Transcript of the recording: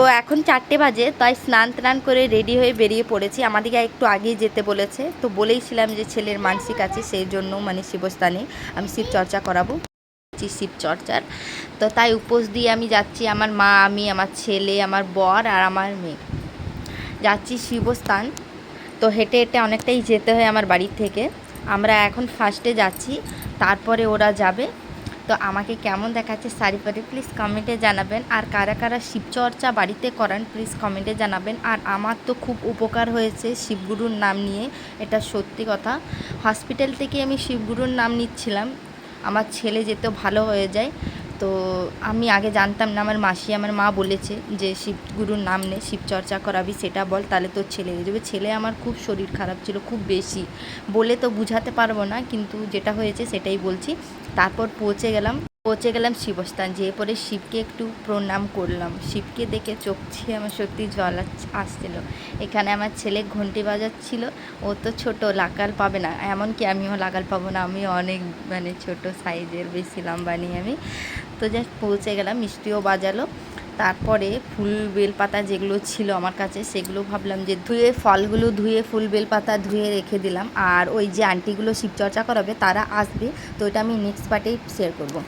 তো এখন চারটে বাজে, তাই স্নান টান করে রেডি হয়ে বেরিয়ে পড়েছি। আমাদেরকে একটু আগেই যেতে বলেছে। তো বলেইছিলাম যে ছেলের মানসিক আছে, সেই জন্য মানে শিবস্থানে আমি শিব চর্চা করাবো। শিব চর্চার। তো তাই উপোস দিয়ে আমি যাচ্ছি আমার মা, আমি, আমার ছেলে, আমার বর আর আমার মেয়ে। যাচ্ছি শিবস্থান। তো হেঁটে হেঁটে অনেকটাই যেতে হয় আমার বাড়ির থেকে। আমরা এখন ফার্স্টে যাচ্ছি, তারপরে ওরা যাবে। তো আমাকে কেমন দেখাচ্ছে শাড়ি পরে প্লিজ কমেন্টে জানাবেন। আর কারা কারা শিবচর্চা বাড়িতে করেন প্লিজ কমেন্টে জানাবেন। আর আমার তো খুব উপকার হয়েছে শিবগুরুর নাম নিয়ে, এটা সত্যি কথা। হসপিটাল থেকে আমি শিবগুরুর নাম নিচ্ছিলাম। আমার ছেলে যেতে ভালো হয়ে যায়। তো আমি আগে জানতাম না, আমার মাসি আমার মা বলেছে যে শিবগুরুর নাম নে, শিবচর্চা করাবি, সেটা বল, তাহলে তোর ছেলে যাবে। ছেলে আমার খুব শরীর খারাপ ছিল, খুব বেশি। বলে তো বুঝাতে পারব না, কিন্তু যেটা হয়েছে সেটাই বলছি। তারপর পৌঁছে গেলাম পৌঁছে গেলাম শিবস্থান, যেয়ে পরে শিবকে একটু প্রণাম করলাম। শিবকে দেখে চোখ ছিয়ে আমার সত্যি জল আস- আসছিল। এখানে আমার ছেলে ঘন্টি বাজাচ্ছিল, ও তো ছোট লাগাল পাবে না। এমনকি আমিও লাগাল পাবো না আমি অনেক মানে ছোট সাইজের, বেশি লম্বা আমি। তো জাস্ট পৌঁছে গেলাম, মিষ্টিও বাজালো। তারপরে ফুল বেলপাতা যেগুলো ছিল আমার কাছে, সেগুলো ভাবলাম যে ধুয়ে, ফলগুলো ধুয়ে, ফুল বেলপাতা ধুয়ে রেখে দিলাম। আর ওই যে আন্টিগুলো শিবচর্চা করাবে, তারা আসবে। তো এটা আমি নেক্সট পার্টেই শেয়ার করব।